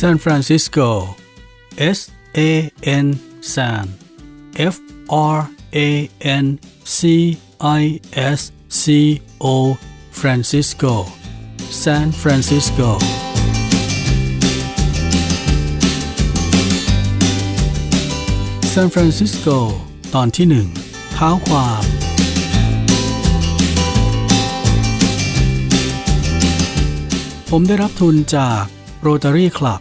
San Francisco S A N San F R A N C I S C O Francisco San Francisco ซานฟรานซิสโก ตอนที่หนึ่งเท้าความผมได้รับทุนจาก Rotary Club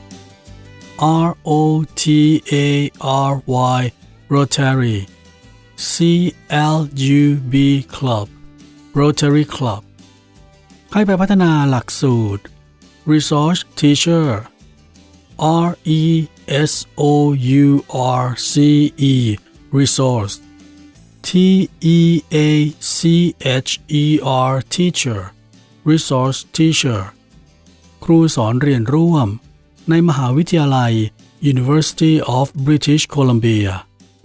R O T A R Y Rotary C L U B Club Rotary Club ให้ไปพัฒนาหลักสูตร Resource Teacher R E S O U R C E Resource T E A C H E R Teacher Resource Teacher ครูสอนเรียนร่วม ในมหาวิทยาลัย University of British Columbia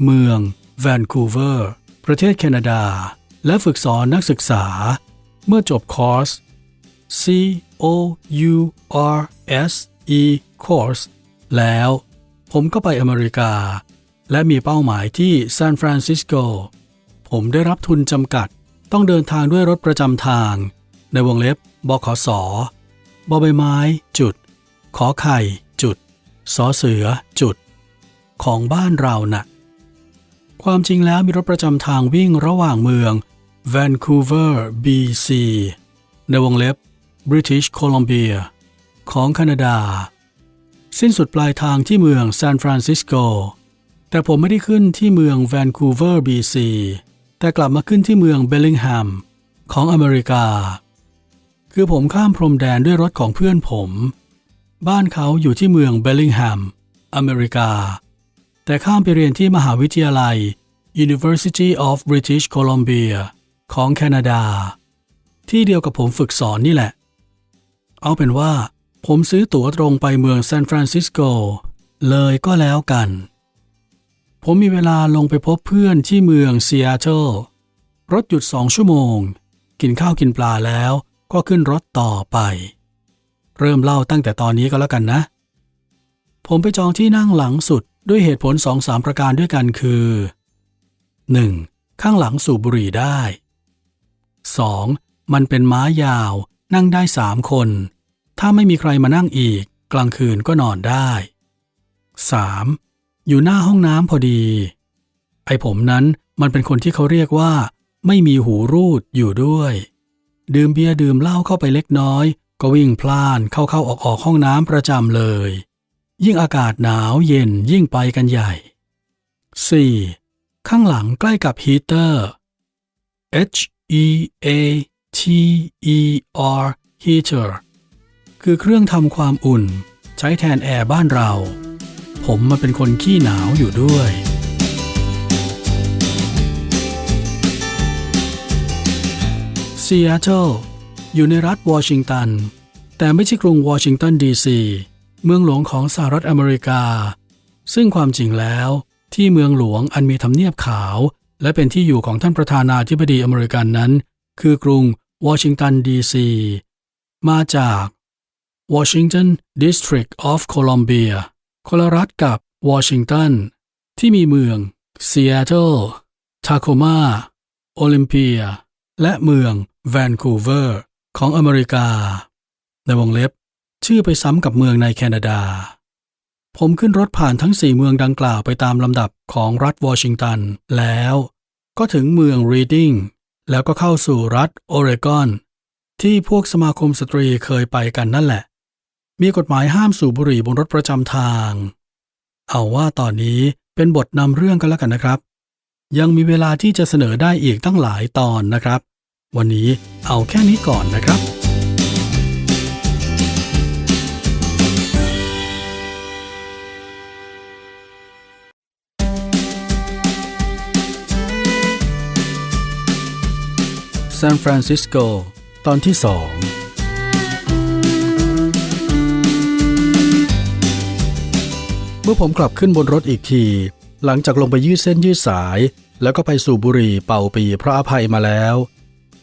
เมืองแวนคูเวอร์ ประเทศแคนาดา และฝึกสอนนักศึกษา เมื่อจบคอร์ส C O U R S E Course แล้วผมก็ไปอเมริกา และมีเป้าหมายที่ซานฟรานซิสโก ผมได้รับทุนจำกัด ต้องเดินทางด้วยรถประจำทาง ในวงเล็บบขสบใบไม้จุด ขอไข่ จุดสอเสือ จุด ของบ้านเรานะ่ะ ความจริงแล้วมีรถประจำทางวิ่งระหว่างเมือง Vancouver BC ในวงเล็บ British Columbia ของแคนาดา สิ้นสุดปลายทางที่เมืองซานฟรานซิสโก แต่ผมไม่ได้ขึ้นที่เมือง Vancouver BC แต่กลับมาขึ้นที่เมืองเบลลิงแฮมของอเมริกา คือผมข้ามพรมแดนด้วยรถของเพื่อนผม บ้านเขาอยู่ที่เมืองเบลลิงแฮม อเมริกา แต่ข้ามไปเรียนที่มหาวิทยาลัย University of British Columbia ของแคนาดา ที่เดียวกับผมฝึกสอนนี่แหละ เอาเป็นว่า ผมซื้อตั๋วตรงไปเมืองซานฟรานซิสโก เลยก็แล้วกัน ผมมีเวลาลงไปพบเพื่อนที่เมืองซีแอตเทิลรถหยุดสองชั่วโมง กินข้าวกินปลาแล้วก็ขึ้นรถต่อไป เริ่มเล่าตั้งแต่ตอนนี้ก็แล้วกันนะ ผมไปจองที่นั่งหลังสุดด้วยเหตุผลสองสามประการด้วยกันคือ 1. ข้างหลังสูบบุหรี่ได้ 2. มันเป็นม้ายาว นั่งได้สามคน ถ้าไม่มีใครมานั่งอีก กลางคืนก็นอนได้ 3. อยู่หน้าห้องน้ำพอดี ไอผมนั้นมันเป็นคนที่เขาเรียกว่า ไม่มีหูรูดอยู่ด้วย ดื่มเบียร์ดื่มเหล้าเข้าไปเล็กน้อย ก็วิ่งพล่านเข้าเข้าออกออกห้องน้ำประจำเลย ยิ่งอากาศหนาวเย็นยิ่งไปกันใหญ่ 4. ข้างหลังใกล้กับฮีเตอร์ H E A T E R heater คือเครื่องทำความอุ่น ใช้แทนแอร์บ้านเรา ผมมาเป็นคนขี้หนาวอยู่ด้วยซีแอตเทิล อยู่ในรัฐวอชิงตัน แต่ไม่ใช่กรุงวอชิงตันดีซีเมืองหลวงของสหรัฐอเมริกา ซึ่งความจริงแล้วที่เมืองหลวงอันมีทำเนียบขาว และเป็นที่อยู่ของท่านประธานาธิบดีอเมริกันนั้น คือกรุงวอชิงตันดีซีมาจาก Washington District of Columbia คนละรัฐกับวอชิงตันที่มีเมืองซีแอตเทิลทาโคมาโอลิมเปียและเมืองแวนคูเวอร์ ของอเมริกา ในวงเล็บ ชื่อไปซ้ำกับเมืองในแคนาดา ผมขึ้นรถผ่านทั้งสี่เมืองดังกล่าวไปตามลำดับของรัฐวอชิงตัน แล้วก็ถึงเมืองรีดิงแล้วก็เข้าสู่รัฐโอเรกอน ที่พวกสมาคมสตรีเคยไปกันนั่นแหละ มีกฎหมายห้ามสูบบุหรี่บนรถประจำทาง เอาว่าตอนนี้เป็นบทนำเรื่องกันแล้วกันนะครับ ยังมีเวลาที่จะเสนอได้อีกตั้งหลายตอนนะครับ วันนี้เอาแค่นี้ก่อนนะครับ ซานฟรานซิสโก ตอนที่สองเมื่อผมกลับขึ้นบนรถอีกที หลังจากลงไปยืดเส้นยืดสาย แล้วก็ไปสู่บุหรี่เป่าปีพระอภัยมาแล้ว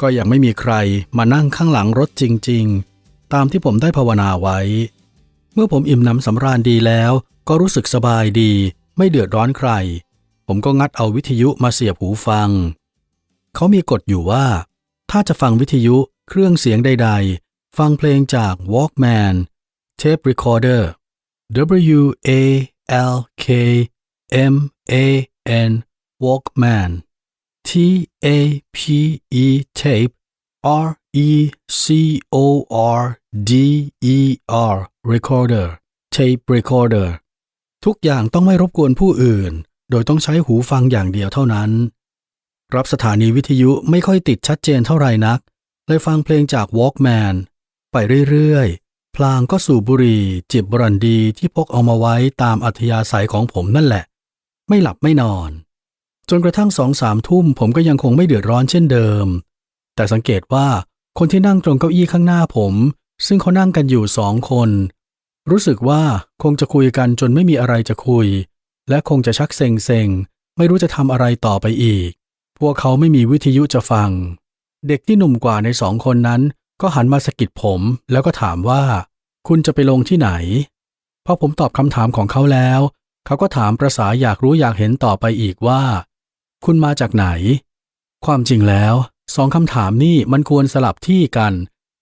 ก็ยังไม่มีใครมานั่งข้างหลังรถจริง ๆ ตามที่ผมได้ภาวนาไว้ เมื่อผมอิ่มหนำสำราญดีแล้ว ก็รู้สึกสบายดี ไม่เดือดร้อนใคร ผมก็งัดเอาวิทยุมาเสียบหูฟัง เขามีกฎอยู่ว่า ถ้าจะฟังวิทยุเครื่องเสียงใด ๆ ฟังเพลงจาก Walkman Tape Recorder W A L K M A N Walkman T A P E Tape R E C O R D E R Recorder Tape Recorder ทุกอย่างต้องไม่รบกวนผู้อื่น โดยต้องใช้หูฟังอย่างเดียวเท่านั้น รับสถานีวิทยุไม่ค่อยติดชัดเจนเท่าไหร่นัก เลยฟังเพลงจาก Walkman ไปเรื่อยๆ พลางก็สูบบุหรี่จิบบรันดีที่พกเอามาไว้ตามอัธยาศัยของผมนั่นแหละ ไม่หลับไม่นอน จนกระทั่งสองสามทุ่มผมก็ยังคงไม่เดือดร้อนเช่นเดิม แต่สังเกตว่าคนที่นั่งตรงเก้าอี้ข้างหน้าผม ซึ่งเขานั่งกันอยู่สองคน รู้สึกว่าคงจะคุยกันจนไม่มีอะไรจะคุย และคงจะชักเซ็งเซ็งๆ ไม่รู้จะทำอะไรต่อไปอีก พวกเขาไม่มีวิทยุจะฟัง เด็กที่หนุ่มกว่าในสองคนนั้น ก็หันมาสะกิดผมแล้วก็ถามว่า คุณจะไปลงที่ไหนพอผมตอบคำถามของเขาแล้ว เขาก็ถามประษาอยากรู้อยากเห็นต่อไปอีกว่า คุณมาจากไหน ความจริงแล้วสองคำถามนี่มันควรสลับที่กัน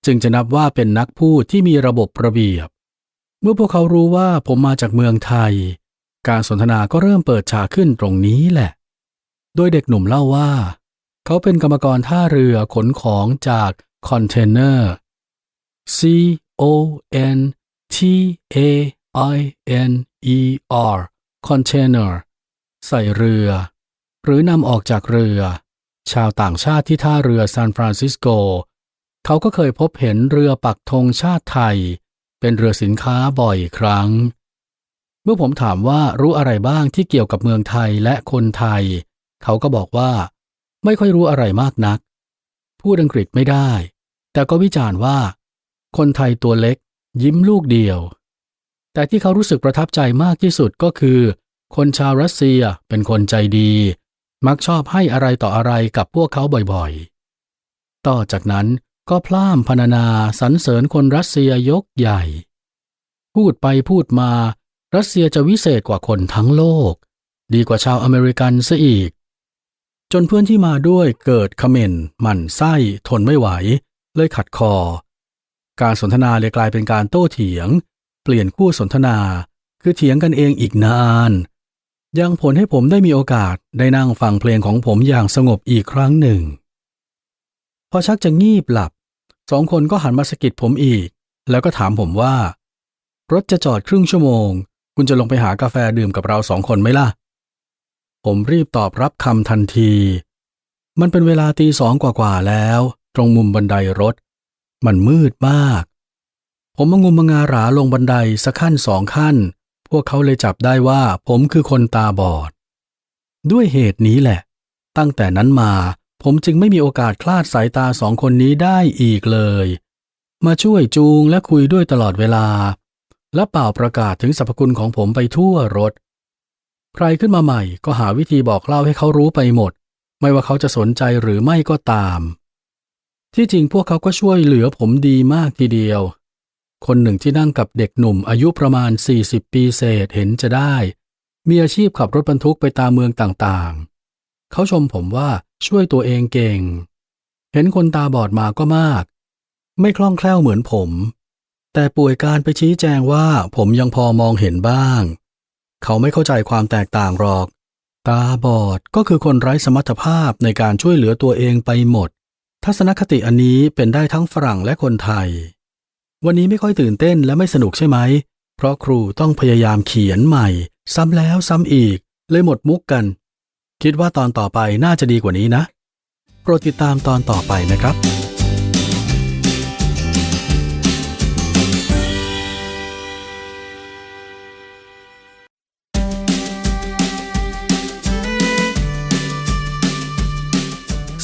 จึงจะนับว่าเป็นนักพูดที่มีระบบระเบียบ เมื่อพวกเขารู้ว่าผมมาจากเมืองไทย การสนทนาก็เริ่มเปิดฉากขึ้นตรงนี้แหละ โดยเด็กหนุ่มเล่าว่า เขาเป็นกรรมกรท่าเรือขนของจากคอนเทนเนอร์ C O N T A I N E R container ใส่เรือ หรือนำออกจากเรือ ชาวต่างชาติที่ท่าเรือซานฟรานซิสโก เขาก็เคยพบเห็นเรือปักธงชาติไทย เป็นเรือสินค้าบ่อยครั้ง เมื่อผมถามว่ารู้อะไรบ้างที่เกี่ยวกับเมืองไทยและคนไทย เขาก็บอกว่า ไม่ค่อยรู้อะไรมากนัก พูดอังกฤษไม่ได้ แต่ก็วิจารณ์ว่า คนไทยตัวเล็ก ยิ้มลูกเดียว แต่ที่เขารู้สึกประทับใจมากที่สุดก็คือ คนชาวรัสเซียเป็นคนใจดี มักชอบให้อะไรต่ออะไรกับพวกเขาบ่อยๆ ต่อจากนั้นก็พล่ามพรรณนาสรรเสริญคนรัสเซียยกใหญ่ พูดไปพูดมา รัสเซียจะวิเศษกว่าคนทั้งโลก ดีกว่าชาวอเมริกันซะอีก จนเพื่อนที่มาด้วยเกิดเขม่นหมั่นไส้ทนไม่ไหว เลยขัดคอ การสนทนาเลยกลายเป็นการโต้เถียง เปลี่ยนคู่สนทนา คือเถียงกันเองอีกนาน ยังผลให้ผมได้มีโอกาสได้นั่งฟังเพลงของผมอย่างสงบอีกครั้งหนึ่ง พอชักจะงีบหลับ สองคนก็หันมาสกิดผมอีก แล้วก็ถามผมว่า รถจะจอดครึ่งชั่วโมง คุณจะลงไปหากาแฟดื่มกับเราสองคนไหมล่ะ ผมรีบตอบรับคำทันที มันเป็นเวลาตีสองกว่าๆแล้ว ตรงมุมบันไดรถ มันมืดมาก ผมมางุมมางาหราลงบันไดสักขั้นสองขั้น พวกเขาเลยจับได้ว่าผมคือคนตาบอด ด้วยเหตุนี้แหละ ตั้งแต่นั้นมาผมจึงไม่มีโอกาสคลาดสายตาสองคนนี้ได้อีกเลย มาช่วยจูงและคุยด้วยตลอดเวลา และเป่าประกาศถึงสรรพคุณของผมไปทั่วรถ ใครขึ้นมาใหม่ก็หาวิธีบอกเล่าให้เขารู้ไปหมด ไม่ว่าเขาจะสนใจหรือไม่ก็ตาม ที่จริงพวกเขาก็ช่วยเหลือผมดีมากทีเดียว คนหนึ่งที่นั่งกับเด็กหนุ่มอายุประมาณ 40 ปีเศษเห็นจะได้ มีอาชีพขับรถบรรทุกไปตามเมืองต่างๆ เขาชมผมว่าช่วยตัวเองเก่ง เห็นคนตาบอดมาก็มาก ไม่คล่องแคล่วเหมือนผม แต่ป่วยการไปชี้แจงว่าผมยังพอมองเห็นบ้าง เขาไม่เข้าใจความแตกต่างหรอก ตาบอดก็คือคนไร้สมรรถภาพในการช่วยเหลือตัวเองไปหมด ทัศนคติอันนี้เป็นได้ทั้งฝรั่งและคนไทย วันนี้ไม่ค่อยตื่นเต้นและไม่สนุกใช่ไหม เพราะครูต้องพยายามเขียนใหม่ ซ้ำแล้วซ้ำอีก เลยหมดมุกกัน คิดว่าตอนต่อไปน่าจะดีกว่านี้นะ โปรดติดตามตอนต่อไปนะครับ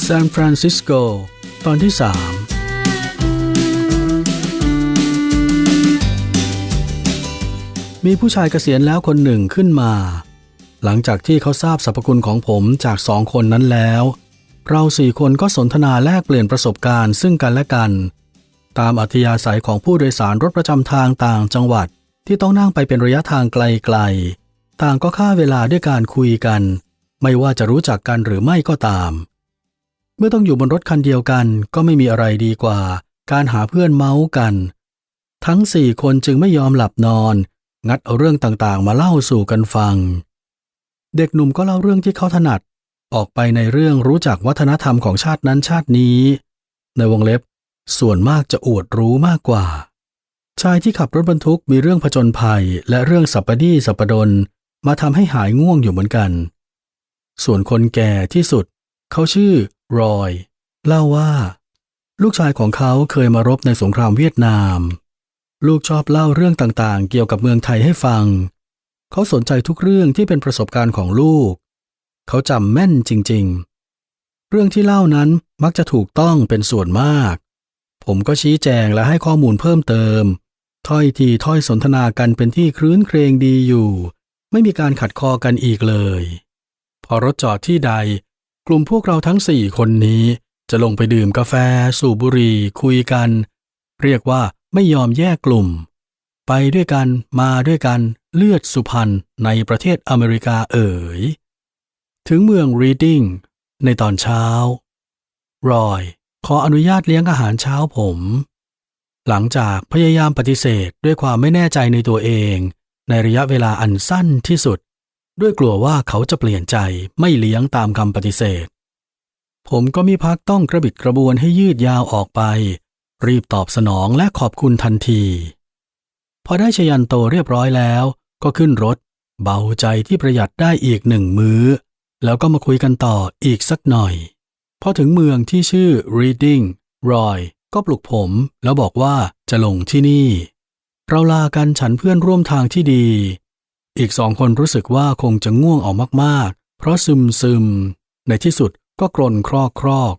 ซานฟรานซิสโกตอนที่สาม มีผู้ชายเกษียณแล้วคนหนึ่งขึ้นมา หลังจากที่เขาทราบสรรพคุณของผมจากสองคนนั้นแล้ว เราสี่คนก็สนทนาแลกเปลี่ยนประสบการณ์ซึ่งกันและกัน ตามอัธยาศัยของผู้โดยสารรถประจำทางต่างจังหวัดที่ต้องนั่งไปเป็นระยะทางไกลๆ ต่างก็ฆ่าเวลาด้วยการคุยกัน ไม่ว่าจะรู้จักกันหรือไม่ก็ตาม เมื่อต้องอยู่บนรถคันเดียวกันก็ไม่มีอะไรดีกว่า การหาเพื่อนเมาส์กัน ทั้งสี่คนจึงไม่ยอมหลับนอน งัดเอาเรื่องต่างๆ มาเล่าสู่กันฟัง เด็กหนุ่มก็เล่าเรื่องที่เขาถนัด ออกไปในเรื่องรู้จักวัฒนธรรมของชาตินั้นชาตินี้ ในวงเล็บ ส่วนมากจะอวดรู้มากกว่า ชายที่ขับรถบรรทุกมีเรื่องผจญภัย และเรื่องสัปปดีสัปปดนมาทำให้หายง่วงอยู่เหมือนกัน ส่วนคนแก่ที่สุด เขาชื่อรอย เล่าว่า ลูกชายของเขาเคยมารบในสงครามเวียดนาม ลูกชอบเล่าเรื่องต่างๆ เกี่ยวกับเมืองไทยให้ฟัง เขาสนใจทุกเรื่องที่เป็นประสบการณ์ของลูก เขาจำแม่นจริง ๆ เรื่องที่เล่านั้นมักจะถูกต้องเป็นส่วนมาก ผมก็ชี้แจงและให้ข้อมูลเพิ่มเติม ถ้อยทีถ้อยสนทนากันเป็นที่ครื้นเครงดีอยู่ ไม่มีการขัดคอกันอีกเลย พอรถจอดที่ใด กลุ่มพวกเราทั้งสี่คนนี้จะลงไปดื่มกาแฟ สูบบุหรี่คุยกัน เรียกว่า ไม่ยอมแยกกลุ่ม ไปด้วยกันมาด้วยกันเลือดสุพรรณในประเทศอเมริกาเอ๋ย ถึงเมืองรีดิงในตอนเช้า รอย ขออนุญาตเลี้ยงอาหารเช้าผม หลังจากพยายามปฏิเสธด้วยความไม่แน่ใจในตัวเอง ในระยะเวลาอันสั้นที่สุด ด้วยกลัวว่าเขาจะเปลี่ยนใจไม่เลี้ยงตามคำปฏิเสธ ผมก็มีพักต้องกระบิดกระบวนให้ยืดยาวออกไป รีบตอบสนองและขอบคุณทันที พอได้ชยันโตเรียบร้อยแล้ว ก็ขึ้นรถ เบาใจที่ประหยัดได้อีกหนึ่งมื้อ แล้วก็มาคุยกันต่ออีกสักหน่อย พอถึงเมืองที่ชื่อ Reading รอยก็ปลุกผมแล้วบอกว่าจะลงที่นี่ เราลากันฉันเพื่อนร่วมทางที่ดี อีกสองคนรู้สึกว่าคงจะง่วงออกมากๆ เพราะซึมซึม ในที่สุดก็กรนครอกครอก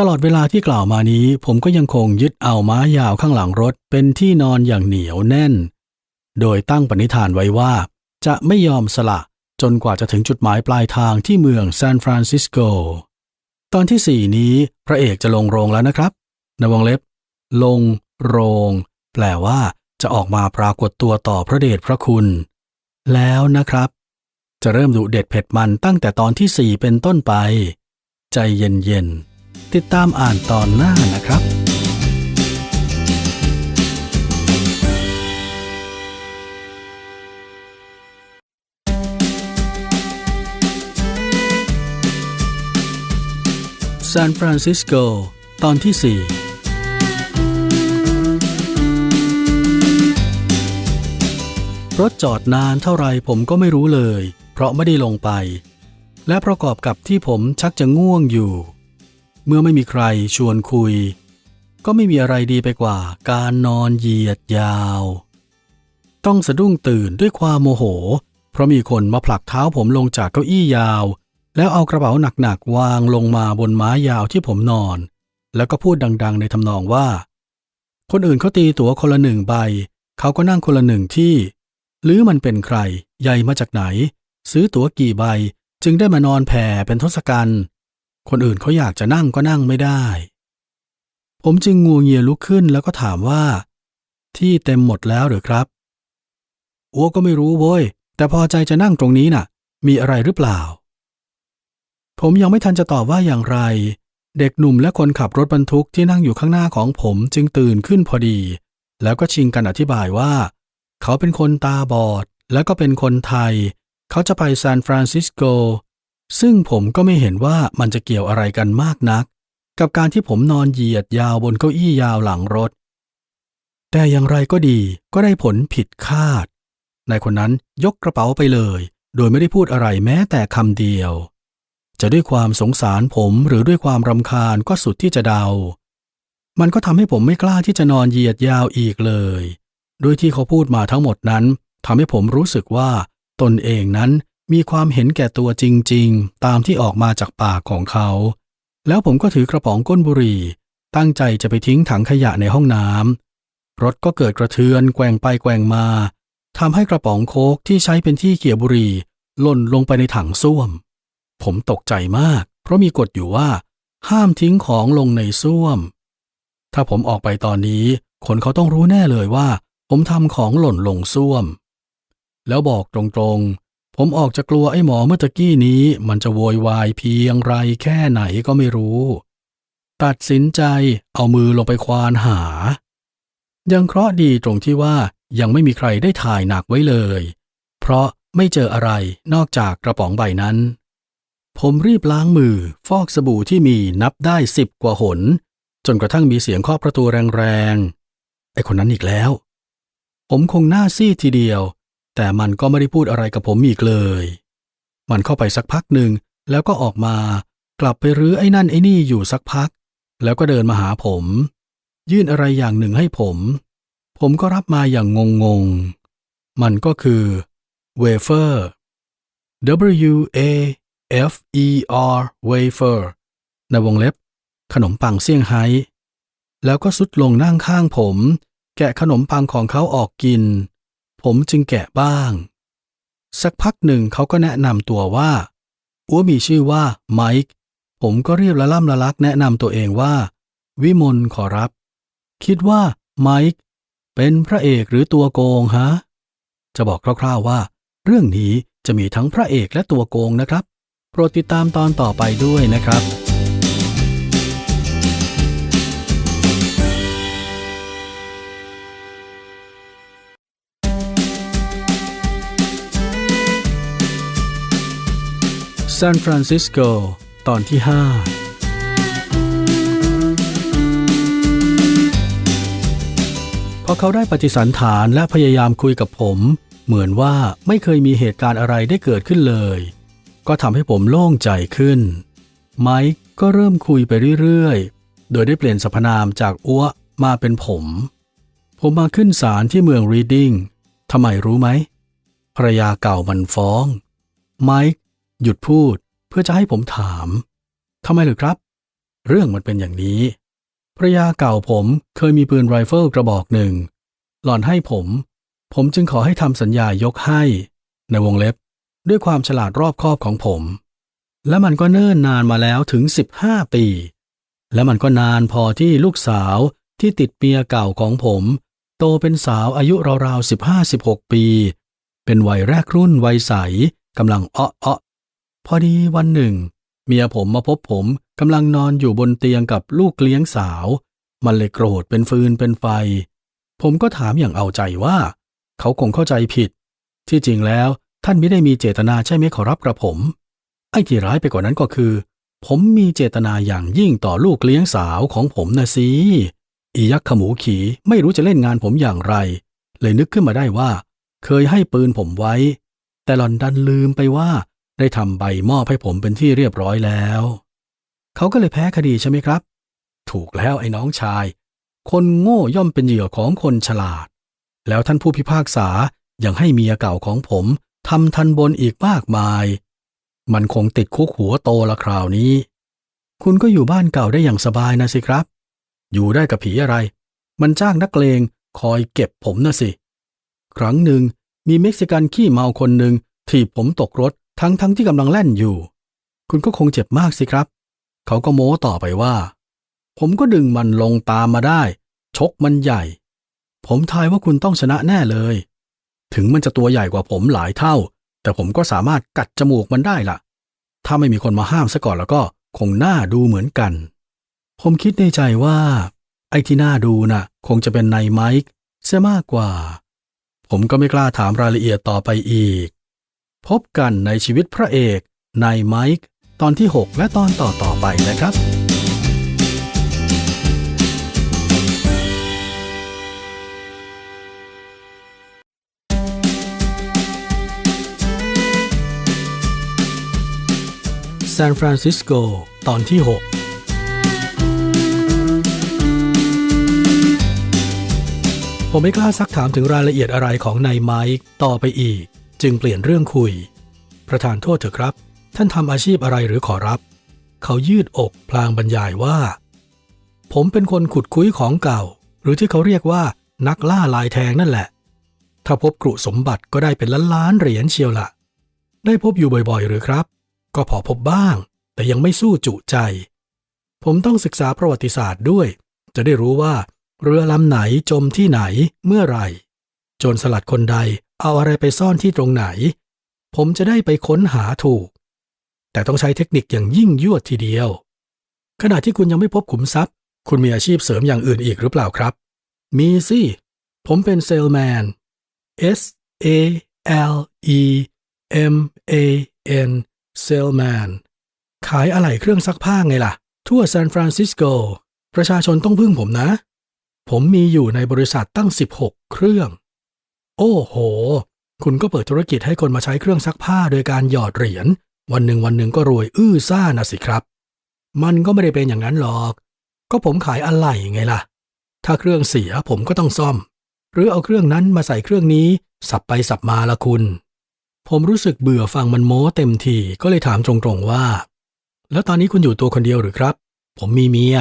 ตลอดเวลาที่กล่าวมานี้ ผมก็ยังคงยึดเอาม้ายาวข้างหลังรถเป็นที่นอนอย่างเหนียวแน่น โดยตั้งปณิธานไว้ว่า จะไม่ยอมสละจนกว่าจะถึงจุดหมายปลายทางที่เมืองซานฟรานซิสโก ตอนที่สี่นี้พระเอกจะลงโรงแล้วนะครับในวงเล็บ ลงโรง แปลว่าจะออกมาปรากฏตัวต่อพระเดชพระคุณ แล้วนะครับ จะเริ่มดุเด็ดเผ็ดมันตั้งแต่ตอนที่สี่เป็นต้นไป ใจเย็นๆ ติดตามอ่านตอนหน้านะครับซานฟรานซิสโก ตอนที่ 4รถจอดนานเท่าไรผมก็ไม่รู้เลย เพราะไม่ได้ลงไป และประกอบกับที่ผมชักจะง่วงอยู่ เมื่อไม่มีใครชวนคุย ก็ไม่มีอะไรดีไปกว่า การนอนเหยียดยาว ต้องสะดุ้งตื่นด้วยความโมโห เพราะมีคนมาผลักเท้าผมลงจากเก้าอี้ยาว แล้วเอากระเป๋าหนักๆวางลงมาบนม้ายาวที่ผมนอน แล้วก็พูดดังๆ ในทำนองว่า คนอื่นเขาตีตั๋วคนละหนึ่งใบ เขาก็นั่งคนละหนึ่งที่ หรือมันเป็นใคร ใหญ่มาจากไหน ซื้อตั๋วกี่ใบ จึงได้มานอนแผ่เป็นทศกัณฐ์ คนอื่นเขาอยากจะนั่งก็นั่งไม่ได้ ผมจึงงัวเงียลุกขึ้นแล้วก็ถามว่า ที่เต็มหมดแล้วหรือครับอัวก็ไม่รู้โว้ย แต่พอใจจะนั่งตรงนี้น่ะ มีอะไรหรือเปล่า ผมยังไม่ทันจะตอบว่าอย่างไร เด็กหนุ่มและคนขับรถบรรทุกที่นั่งอยู่ข้างหน้าของผมจึงตื่นขึ้นพอดี แล้วก็ชิงกันอธิบายว่า เขาเป็นคนตาบอด แล้วก็เป็นคนไทย เขาจะไปซานฟรานซิสโก ซึ่งผมก็ไม่เห็นว่ามันจะเกี่ยวอะไรกันมากนัก กับการที่ผมนอนเหยียดยาวบนเก้าอี้ยาวหลังรถ แต่อย่างไรก็ดีก็ได้ผลผิดคาด นายคนนั้นยกกระเป๋าไปเลย โดยไม่ได้พูดอะไรแม้แต่คำเดียว จะด้วยความสงสารผมหรือด้วยความรำคาญก็สุดที่จะเดา มันก็ทำให้ผมไม่กล้าที่จะนอนเหยียดยาวอีกเลยโดยที่เขาพูดมาทั้งหมดนั้นทำให้ผมรู้สึกว่าตนเองนั้น มีความเห็นแก่ตัวจริง ๆ ตามที่ออกมาจากปากของเขา แล้วผมก็ถือกระป๋องก้นบุหรี่ ตั้งใจจะไปทิ้งถังขยะในห้องน้ำรถก็เกิดกระเทือนแกว่งไปแกว่งมาทำให้กระป๋องโค้กที่ใช้เป็นที่เกี่ยวบุหรี่หล่นลงไปในถังส้วม ผมตกใจมาก เพราะมีกฎอยู่ว่า ห้ามทิ้งของลงในส้วม ถ้าผมออกไปตอนนี้ คนเขาต้องรู้แน่เลยว่า ผมทำของหล่นลงส้วม แล้วบอกตรงๆ ผมออกจะกลัวไอ้หมอเมื่อตะกี้นี้ มันจะโวยวายเพียงไรแค่ไหนก็ไม่รู้ ตัดสินใจเอามือลงไปควานหา ยังเคราะห์ดีตรงที่ว่ายังไม่มีใครได้ถ่ายหนักไว้เลย เพราะไม่เจออะไรนอกจากกระป๋องใบนั้น ผมรีบล้างมือฟอกสบู่ที่มีนับได้สิบกว่าหน จนกระทั่งมีเสียงเคาะประตูแรงๆไอ้คนนั้นอีกแล้ว ผมคงหน้าซีดทีเดียว แต่มันก็ไม่ได้พูดอะไรกับผมอีกเลย มันเข้าไปสักพักหนึ่งแล้วก็ออกมากลับไปรื้อไอ้นั่นไอ้นี่อยู่สักพัก แล้วก็เดินมาหาผม ยื่นอะไรอย่างหนึ่งให้ผม ผมก็รับมาอย่างงงๆมันก็คือเวเฟอร์ W A F E R wafer ในวงเล็บ ขนมปังเซี่ยงไฮ้แล้วก็สุดลงนั่งข้างผม แกะขนมปังของเขาออกกิน ผมจึงแกะบ้าง สักพักหนึ่งเขาก็แนะนำตัวว่าอัวมีชื่อว่าไมค์ผมก็เรียบละล่ำละลักแนะนำตัวเองว่า วิมลขอรับ คิดว่าไมค์เป็นพระเอกหรือตัวโกงฮะ จะบอกคร่าวๆว่า เรื่องนี้จะมีทั้งพระเอกและตัวโกงนะครับ โปรดติดตามตอนต่อไปด้วยนะครับ ซานฟรานซิสโก ตอนที่ 5 พอเขาได้ปฏิสันฐานและพยายามคุยกับผม เหมือนว่าไม่เคยมีเหตุการณ์อะไรได้เกิดขึ้นเลย ก็ทำให้ผมโล่งใจขึ้น ไมค์ก็เริ่มคุยไปเรื่อยๆ โดยได้เปลี่ยนสรรพนามจากอ้วมาเป็นผม ผมมาขึ้นศาลที่เมืองรีดดิ้งทำไมรู้ไหมภรรยาเก่ามันฟ้องไมค์ หยุดพูดเพื่อจะให้ผมถามทำไมหรือครับ เรื่องมันเป็นอย่างนี้ภรยาเก่าผมเคยมีปืนไรเฟิลกระบอกหนึ่ง หล่อนให้ผม ผมจึงขอให้ทำสัญญายกให้ ในวงเล็บ ด้วยความฉลาดรอบคอบของผม และมันก็เนิ่นนานมาแล้วถึง 15 ปี และมันก็นานพอที่ลูกสาวที่ติดเมียเก่าของผม โตเป็นสาวอายุราวๆ15-16 ปี เป็นวัยแรกรุ่นวัยใสกำลังอ้ออ้อ พอดีวันหนึ่ง เมียผมมาพบผมกำลังนอนอยู่บนเตียงกับลูกเลี้ยงสาว มันเลยโกรธเป็นฟืนเป็นไฟ ผมก็ถามอย่างเอาใจว่า เขาคงเข้าใจผิด ที่จริงแล้วท่านไม่ได้มีเจตนาใช่ไหมขอรับกระผม ไอ้ที่ร้ายไปกว่านั้นก็คือ ผมมีเจตนาอย่างยิ่งต่อลูกเลี้ยงสาวของผมนะสิอียักษ์ขมูขีไม่รู้จะเล่นงานผมอย่างไร เลยนึกขึ้นมาได้ว่า เคยให้ปืนผมไว้ แต่หล่อนดันลืมไปว่า ได้ทำใบมอบให้ผมเป็นที่เรียบร้อยแล้ว เขาก็เลยแพ้คดีใช่ไหมครับ ถูกแล้วไอ้น้องชาย คนโง่ย่อมเป็นเหยื่อของคนฉลาด แล้วท่านผู้พิพากษายังให้เมียเก่าของผมทำทันบนอีกมากมาย มันคงติดคุกหัวโตละคราวนี้ คุณก็อยู่บ้านเก่าได้อย่างสบายนะสิครับ อยู่ได้กับผีอะไร มันจ้างนักเลงคอยเก็บผมนะสิ ครั้งหนึ่งมีเม็กซิกันขี้เมาคนหนึ่งถีบผมตกรถ ทั้งทั้งที่กำลังแล่นอยู่ คุณก็คงเจ็บมากสิครับ เขาก็โม้ต่อไปว่า ผมก็ดึงมันลงตามมาได้ ชกมันใหญ่ ผมทายว่าคุณต้องชนะแน่เลย ถึงมันจะตัวใหญ่กว่าผมหลายเท่า แต่ผมก็สามารถกัดจมูกมันได้ล่ะ ถ้าไม่มีคนมาห้ามซะก่อนแล้วก็คงน่าดูเหมือนกัน ผมคิดในใจว่า ไอ้ที่น่าดูน่ะ คงจะเป็นนายไมค์เสียมากกว่า ผมก็ไม่กล้าถามรายละเอียดต่อไปอีก พบกันในชีวิตพระเอกในไมค์ตอนที่ 6 และตอนต่อต่อไปนะครับซานฟรานซิสโกตอนที่ 6ผมไม่กล้าซักถามถึงรายละเอียดอะไรของนายไมค์ต่อไปอีก จึงเปลี่ยนเรื่องคุย ประธานโทษเถอะครับ ท่านทำอาชีพอะไรหรือขอรับ เขายืดอกพลางบรรยายว่า ผมเป็นคนขุดคุ้ยของเก่า หรือที่เขาเรียกว่านักล่าลายแทงนั่นแหละ ถ้าพบกรุสมบัติก็ได้เป็นล้านล้านเหรียญเชียวละได้พบอยู่บ่อยๆ หรือครับ ก็พอพบบ้าง แต่ยังไม่สู้จุใจ ผมต้องศึกษาประวัติศาสตร์ด้วย จะได้รู้ว่า เรือลำไหนจมที่ไหนเมื่อไหร่ โจรสลัดคนใด เอาอะไรไปซ่อนที่ตรงไหน ผมจะได้ไปค้นหาถูก แต่ต้องใช้เทคนิคอย่างยิ่งยวดทีเดียว ขณะที่คุณยังไม่พบขุมทรัพย์ คุณมีอาชีพเสริมอย่างอื่นอีกหรือเปล่าครับ มีสิ ผมเป็นเซลแมน S A L E M A N เซลแมนขายอะไหล่เครื่องซักผ้าไงล่ะ ทั่วซานฟรานซิสโก ประชาชนต้องพึ่งผมนะ ผมมีอยู่ในบริษัทตั้ง 16 เครื่อง โอ้โห คุณก็เปิดธุรกิจให้คนมาใช้เครื่องซักผ้าโดยการหยอดเหรียญ วันหนึ่งวันหนึ่งก็รวยอื้อซ่านะสิครับ มันก็ไม่ได้เป็นอย่างนั้นหรอก ก็ผมขายอะไหล่ไงล่ะ ถ้าเครื่องเสียผมก็ต้องซ่อม หรือเอาเครื่องนั้นมาใส่เครื่องนี้ สับไปสับมาละคุณ ผมรู้สึกเบื่อฟังมันโม้เต็มทีก็เลยถามตรงๆว่า แล้วตอนนี้คุณอยู่ตัวคนเดียวหรือครับ ผมมีเมีย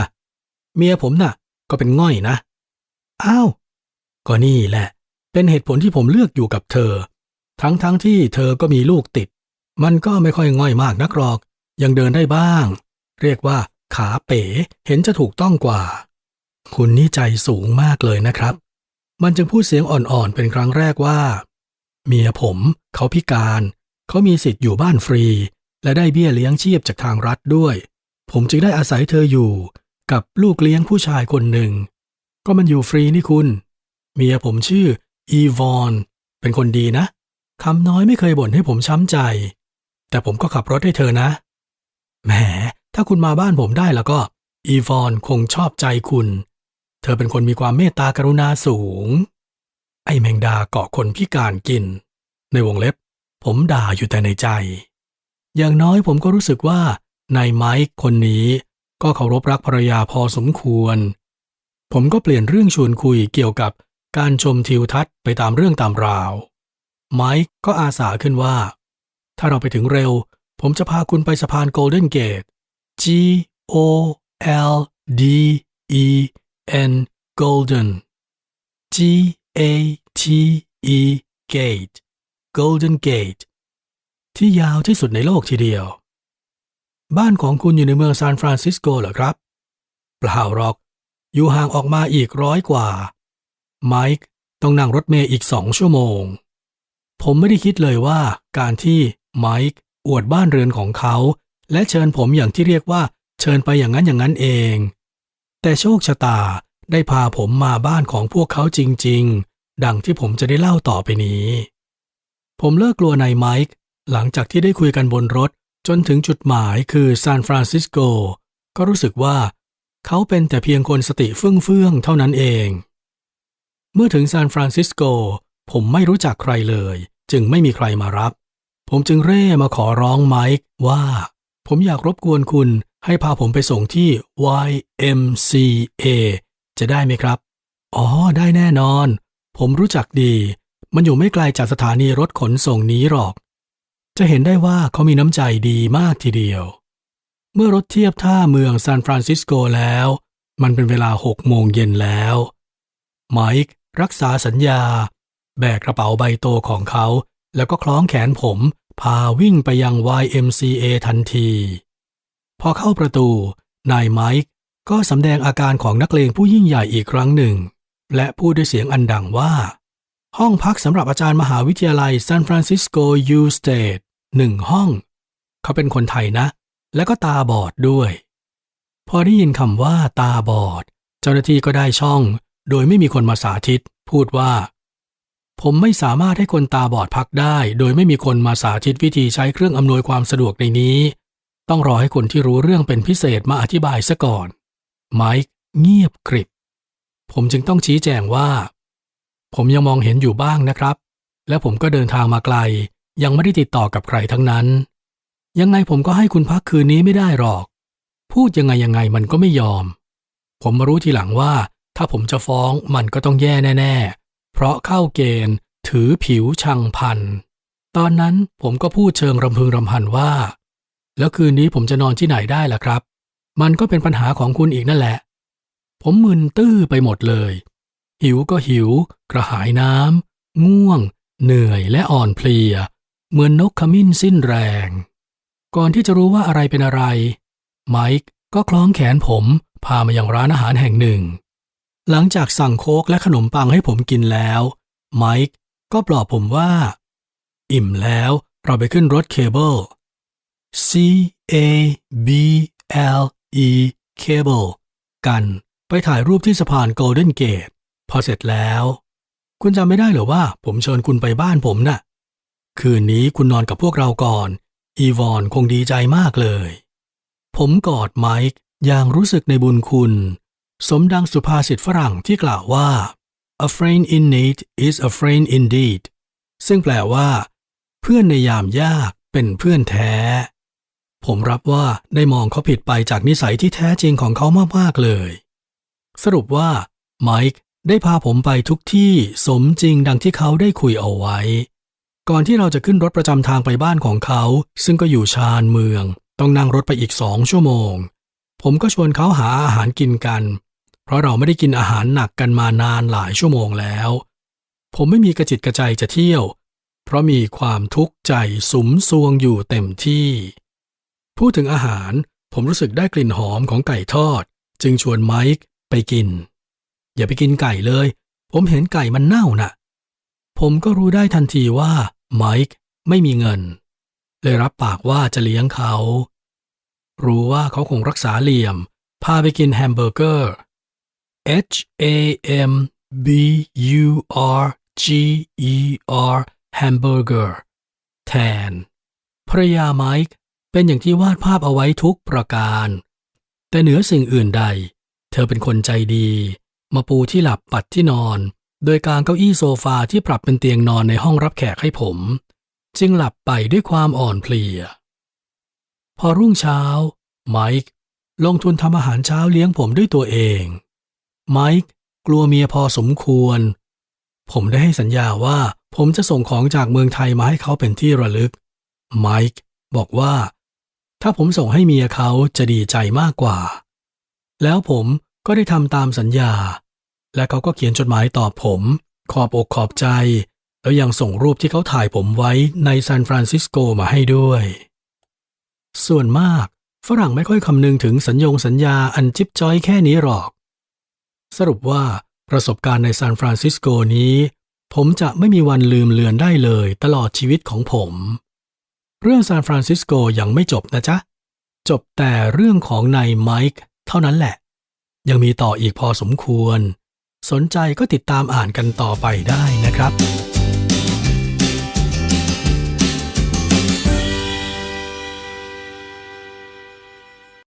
เมียผมน่ะ ก็เป็นง่อยนะ อ้าว ก็นี่แหละ เป็นเหตุผลที่ผมเลือกอยู่กับเธอ ทั้งๆทที่เธอก็มีลูกติด มันก็ไม่ค่อยง่อยมากนักหรอก ยังเดินได้บ้าง เรียกว่าขาเป๋เห็นจะถูกต้องกว่า คุณนี่ใจสูงมากเลยนะครับ มันจึงพูดเสียงอ่อนๆเป็นครั้งแรกว่า เมียผมเขาพิการ เขามีสิทธิ์อยู่บ้านฟรี และได้เบี้ยเลี้ยงชีพจากทางรัฐด้วย ผมจึงได้อาศัยเธออยู่ กับลูกเลี้ยงผู้ชายคนหนึ่ง ก็มันอยู่ฟรีนี่คุณ เมียผมชื่อ อีวอนเป็นคนดีนะคำน้อยไม่เคยบ่นให้ผมช้ำใจ แต่ผมก็ขับรถให้เธอนะ แหม ถ้าคุณมาบ้านผมได้แล้วก็ อีวอนคงชอบใจคุณ เธอเป็นคนมีความเมตตากรุณาสูง ไอ้แมงดาเกาะคนพิการกิน ในวงเล็บ ผมด่าอยู่แต่ในใจ อย่างน้อยผมก็รู้สึกว่านายไมค์คนนี้ก็เคารพรักภรรยาพอสมควร ผมก็เปลี่ยนเรื่องชวนคุยเกี่ยวกับ การชมทิวทัศน์ไปตามเรื่องตามราว ไมค์ก็อาสาขึ้นว่า ถ้าเราไปถึงเร็ว ผมจะพาคุณไปสะพานโกลเด้นเกต G O L D E N Golden G A T E Gate Golden Gate ที่ยาวที่สุดในโลกทีเดียว บ้านของคุณอยู่ในเมืองซานฟรานซิสโกเหรอครับ เปล่าหรอก อยู่ห่างออกมาอีกร้อยกว่า ไมค์ต้องนั่งรถเมล์อีกสองชั่วโมง ผมไม่ได้คิดเลยว่าการที่ไมค์อวดบ้านเรือนของเขา และเชิญผมอย่างที่เรียกว่า เชิญไปอย่างนั้นอย่างนั้นเอง แต่โชคชะตาได้พาผมมาบ้านของพวกเขาจริง ๆ ดังที่ผมจะได้เล่าต่อไปนี้ ผมเลิกกลัวนายไมค์หลังจากที่ได้คุยกันบนรถจนถึงจุดหมายคือซานฟรานซิสโก ก็รู้สึกว่า เขาเป็นแต่เพียงคนสติเฟื่องเฟื่องๆเท่านั้นเอง เมื่อถึงซานฟรานซิสโก ผมไม่รู้จักใครเลย จึงไม่มีใครมารับ ผมจึงเร่มาขอร้องไมค์ว่า ผมอยากรบกวนคุณให้พาผมไปส่งที่ YMCA จะได้ไหมครับ อ๋อ ได้แน่นอน ผมรู้จักดี มันอยู่ไม่ไกลจากสถานีรถขนส่งนี้หรอก จะเห็นได้ว่าเขามีน้ำใจดีมากทีเดียว เมื่อรถเทียบท่าเมืองซานฟรานซิสโกแล้ว มันเป็นเวลาหกโมงเย็นแล้วไมค์ รักษาสัญญา แบกกระเป๋าใบโตของเขา แล้วก็คล้องแขนผม พาวิ่งไปยัง YMCA ทันที พอเข้าประตู นายไมค์ก็สำแดงอาการของนักเลงผู้ยิ่งใหญ่อีกครั้งหนึ่ง และพูดด้วยเสียงอันดังว่า ห้องพักสำหรับอาจารย์มหาวิทยาลัยซานฟรานซิสโกยูสเตทหนึ่งห้อง เขาเป็นคนไทยนะ และก็ตาบอดด้วย พอได้ยินคำว่าตาบอด เจ้าหน้าที่ก็ได้ช่อง โดยไม่มีคนมาสาธิต พูดว่า ผมไม่สามารถให้คนตาบอดพักได้ โดยไม่มีคนมาสาธิตวิธีใช้เครื่องอำนวยความสะดวกในนี้ ต้องรอให้คนที่รู้เรื่องเป็นพิเศษมาอธิบายซะก่อนไมค์เงียบกริบ ผมจึงต้องชี้แจงว่า ผมยังมองเห็นอยู่บ้างนะครับ และผมก็เดินทางมาไกล ยังไม่ได้ติดต่อกับใครทั้งนั้น ยังไงผมก็ให้คุณพักคืนนี้ไม่ได้หรอก พูดยังไงยังไงมันก็ไม่ยอม ผมมารู้ทีหลังว่า ถ้าผมจะฟ้องมันก็ต้องแย่แน่ ๆ เพราะเข้าเกณฑ์ถือผิวชังพัน ตอนนั้นผมก็พูดเชิงรำพึงรำพันว่า แล้วคืนนี้ผมจะนอนที่ไหนได้ล่ะครับ มันก็เป็นปัญหาของคุณอีกนั่นแหละ ผมมึนตื้อไปหมดเลย หิวก็หิว กระหายน้ำง่วง เหนื่อยและอ่อนเพลีย เหมือนนกขมิ้นสิ้นแรง ก่อนที่จะรู้ว่าอะไรเป็นอะไร ไมค์ก็คล้องแขนผมพามายังร้านอาหารแห่งหนึ่ง หลังจากสั่งโค้กและขนมปังให้ผมกินแล้ว ไมค์ก็ปลอบผมว่า อิ่มแล้วเราไปขึ้นรถเคเบิล C A B L E cable กันไปถ่ายรูปที่สะพานโกลเด้นเกตพอเสร็จแล้ว คุณจำไม่ได้เหรอว่าผมเชิญคุณไปบ้านผมน่ะ คืนนี้คุณนอนกับพวกเราก่อน อีวอนคงดีใจมากเลย ผมกอดไมค์อย่างรู้สึกในบุญคุณ สมดังสุภาษิตฝรั่งที่กล่าวว่า a friend in need is a friend indeed ซึ่งแปลว่า เพื่อนในยามยากเป็นเพื่อนแท้ ผมรับว่าได้มองเขาผิดไปจากนิสัยที่แท้จริงของเขามากๆเลย สรุปว่าไมค์ได้พาผมไปทุกที่สมจริงดังที่เขาได้คุยเอาไว้ ก่อนที่เราจะขึ้นรถประจำทางไปบ้านของเขา ซึ่งก็อยู่ชานเมือง ต้องนั่งรถไปอีกสองชั่วโมง ผมก็ชวนเขาหาอาหารกินกัน เพราะเราไม่ได้กินอาหารหนักกันมานานหลายชั่วโมงแล้ว ผมไม่มีกระจิตกระใจจะเที่ยว เพราะมีความทุกข์ใจสุมซวงอยู่เต็มที่ พูดถึงอาหารผมรู้สึกได้กลิ่นหอมของไก่ทอด จึงชวนไมค์ไปกิน อย่าไปกินไก่เลย ผมเห็นไก่มันเน่าน่ะ ผมก็รู้ได้ทันทีว่าไมค์ไม่มีเงิน เลยรับปากว่าจะเลี้ยงเขา รู้ว่าเขาคงรักษาเหลี่ยม พาไปกินแฮมเบอร์เกอร์ H A M B U R G E R hamburger แทนภรยาไมค์เป็นอย่างที่วาดภาพเอาไว้ทุกประการ แต่เหนือสิ่งอื่นใด เธอเป็นคนใจดี มาปูที่หลับปัดที่นอน โดยการเก้าอี้โซฟาที่ปรับเป็นเตียงนอนในห้องรับแขกให้ผม จึงหลับไปด้วยความอ่อนเพลีย พอรุ่งเช้าไมค์ลงทุนทำอาหารเช้าเลี้ยงผมด้วยตัวเอง ไมค์กลัวเมียพอสมควร ผมได้ให้สัญญาว่าผมจะส่งของจากเมืองไทยมาให้เขาเป็นที่ระลึก ไมค์บอกว่า ถ้าผมส่งให้เมียเขาจะดีใจมากกว่า แล้วผมก็ได้ทำตามสัญญา และเขาก็เขียนจดหมายตอบผม ขอบอกขอบใจ แล้วยังส่งรูปที่เขาถ่ายผมไว้ในซานฟรานซิสโกมาให้ด้วย ส่วนมาก ฝรั่งไม่ค่อยคำนึงถึงสัญญงสัญญาอันจิ๊บจ้อยแค่นี้หรอก สรุปว่าประสบการณ์ในซานฟรานซิสโกนี้ ผมจะไม่มีวันลืมเลือนได้เลยตลอดชีวิตของผม เรื่องซานฟรานซิสโกยังไม่จบนะจ๊ะ จบแต่เรื่องของนายไมค์เท่านั้นแหละ ยังมีต่ออีกพอสมควร สนใจก็ติดตามอ่านกันต่อไปได้นะครับ